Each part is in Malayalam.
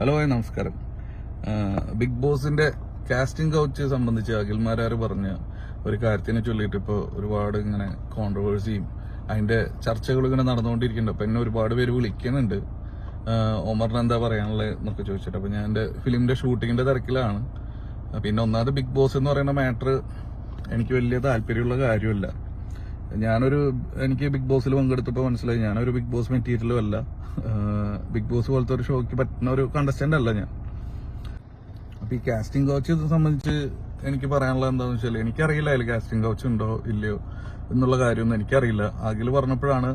ഹലോ നമസ്കാരം. ബിഗ് ബോസിന്റെ കാസ്റ്റിംഗ് കൗച്ച് സംബന്ധിച്ച് അഖിൽമാരാർ പറഞ്ഞ ഒരു കാര്യത്തിനെ ചൊല്ലിയിട്ട് ഇപ്പോൾ ഒരുപാട് ഇങ്ങനെ കോൺട്രവേഴ്സിയും അതിന്റെ ചർച്ചകൾ ഇങ്ങനെ നടന്നുകൊണ്ടിരിക്കുന്നുണ്ട്. അപ്പൊ എന്നെ ഒരുപാട് പേര് വിളിക്കുന്നുണ്ട്. ഒമറിന് എന്താ പറയാനുള്ളത് എന്നൊക്കെ ചോദിച്ചിട്ട്. അപ്പൊ ഞാൻ എന്റെ ഫിലിമിന്റെ ഷൂട്ടിങ്ങിന്റെ തിരക്കിലാണ്. പിന്നെ ഒന്നാമത് ബിഗ് ബോസ് എന്ന് പറയുന്ന മാറ്റർ എനിക്ക് വലിയ താല്പര്യമുള്ള കാര്യമല്ല. ഞാനൊരു എനിക്ക് ബിഗ് ബോസിൽ പങ്കെടുത്തപ്പോൾ മനസ്സിലായി ഞാനൊരു ബിഗ് ബോസ് മെറ്റീരിയലും അല്ല. ബിഗ് ബോസ് പോലത്തെ ഒരു ഷോയ്ക്ക് പറ്റുന്ന ഒരു കണ്ടസ്റ്റന്റ് അല്ല ഞാൻ. അപ്പൊ ഈ കാസ്റ്റിംഗ് കോച്ച് ഇത് സംബന്ധിച്ച് എനിക്ക് പറയാനുള്ളത് എന്താണെന്ന് വെച്ചാൽ എനിക്കറിയില്ല അതിൽ കാസ്റ്റിംഗ് കോച്ച് ഉണ്ടോ ഇല്ലയോ എന്നുള്ള കാര്യമൊന്നും എനിക്കറിയില്ല. അഖിൽ പറഞ്ഞപ്പോഴാണ്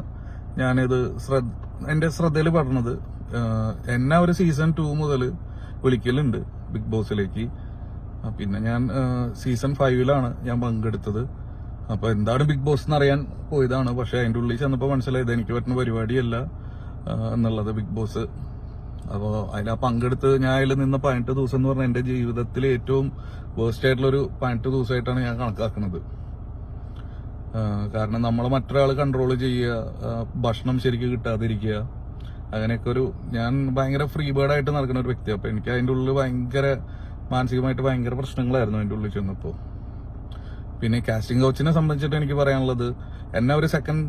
ഞാനിത് ശ്രദ്ധ എന്റെ ശ്രദ്ധയിൽ പറഞ്ഞത് എന്നെ ഒരു സീസൺ ടു മുതൽ വിളിക്കലുണ്ട് ബിഗ് ബോസിലേക്ക്. പിന്നെ ഞാൻ സീസൺ ഫൈവിലാണ് ഞാൻ പങ്കെടുത്തത്. അപ്പൊ എന്താണ് ബിഗ് ബോസ് എന്ന് അറിയാൻ പോയതാണ്. പക്ഷെ അതിന്റെ ഉള്ളിൽ ചെന്നപ്പോൾ മനസ്സിലായത് എനിക്ക് പറ്റുന്ന പരിപാടിയല്ല എന്നുള്ളത് ബിഗ് ബോസ്. അപ്പോൾ ആ പങ്കെടുത്ത് ഞാൻ അതിൽ നിന്ന് പതിനെട്ട് ദിവസം എന്ന് പറഞ്ഞാൽ എന്റെ ജീവിതത്തിലെ ഏറ്റവും വേസ്റ്റ് ആയിട്ടുള്ള ഒരു പതിനെട്ട് ദിവസമായിട്ടാണ് ഞാൻ കണക്കാക്കുന്നത്. കാരണം നമ്മൾ മറ്റൊരാൾ കൺട്രോൾ ചെയ്യുക ഭക്ഷണം ശരിക്കും കിട്ടാതിരിക്കുക അങ്ങനെയൊക്കെ ഒരു ഞാൻ ഭയങ്കര ഫ്രീ ബേർഡ് ആയിട്ട് നടക്കുന്ന ഒരു വ്യക്തിയാണ്. അപ്പൊ എനിക്ക് അതിന്റെ ഉള്ളിൽ ഭയങ്കര മാനസികമായിട്ട് ഭയങ്കര പ്രശ്നങ്ങളായിരുന്നു അതിന്റെ ഉള്ളിൽ ചെന്നപ്പോൾ പിന്നെ കാസ്റ്റിംഗ് കോച്ചിനെ സംബന്ധിച്ചിട്ട് എനിക്ക് പറയാനുള്ളത് എന്നെ ഒരു സെക്കൻഡ്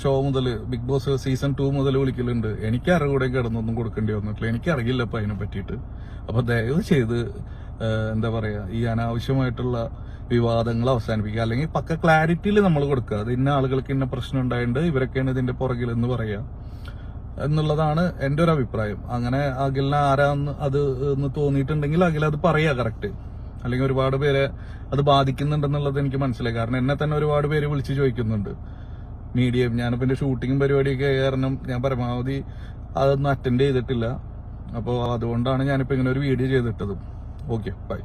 ഷോ മുതൽ ബിഗ് ബോസ് സീസൺ ടു മുതൽ വിളിക്കലുണ്ട്. എനിക്ക് അറിവൂടെ കിടന്നൊന്നും കൊടുക്കേണ്ടി വന്നിട്ടില്ല. എനിക്ക് അറിയില്ല അപ്പൊ അതിനെ പറ്റിയിട്ട്. അപ്പൊ ദയവ് ചെയ്ത് എന്താ പറയാ ഈ അനാവശ്യമായിട്ടുള്ള വിവാദങ്ങൾ അവസാനിപ്പിക്കുക. അല്ലെങ്കിൽ പക്ക ക്ലാരിറ്റിയിൽ നമ്മൾ കൊടുക്കുക. അത് ഇന്ന ആളുകൾക്ക് ഇന്ന പ്രശ്നം ഉണ്ടായിട്ടുണ്ട് ഇവരൊക്കെയാണ് ഇതിന്റെ പുറകിൽ എന്ന് പറയാ. എന്നുള്ളതാണ് എന്റെ ഒരു അഭിപ്രായം. അങ്ങനെ അഖിലിനെ ആരാന്ന് അത് തോന്നിയിട്ടുണ്ടെങ്കിൽ അഖിൽ അത് പറയുക കറക്റ്റ് അല്ലെങ്കിൽ ഒരുപാട് പേരെ അത് ബാധിക്കുന്നുണ്ടെന്നുള്ളത് എനിക്ക് മനസ്സിലായി. കാരണം എന്നെ തന്നെ ഒരുപാട് പേര് വിളിച്ചു ചോദിക്കുന്നുണ്ട്. മീഡിയം ഞാനിപ്പോ എന്റെ ഷൂട്ടിങ്ങും പരിപാടിയൊക്കെ കാരണം ഞാൻ പരമാവധി അതൊന്നും അറ്റൻഡ് ചെയ്തിട്ടില്ല. അപ്പോൾ അതുകൊണ്ടാണ് ഞാനിപ്പോ ഇങ്ങനെ ഒരു വീഡിയോ ചെയ്തിട്ടത്. Okay bye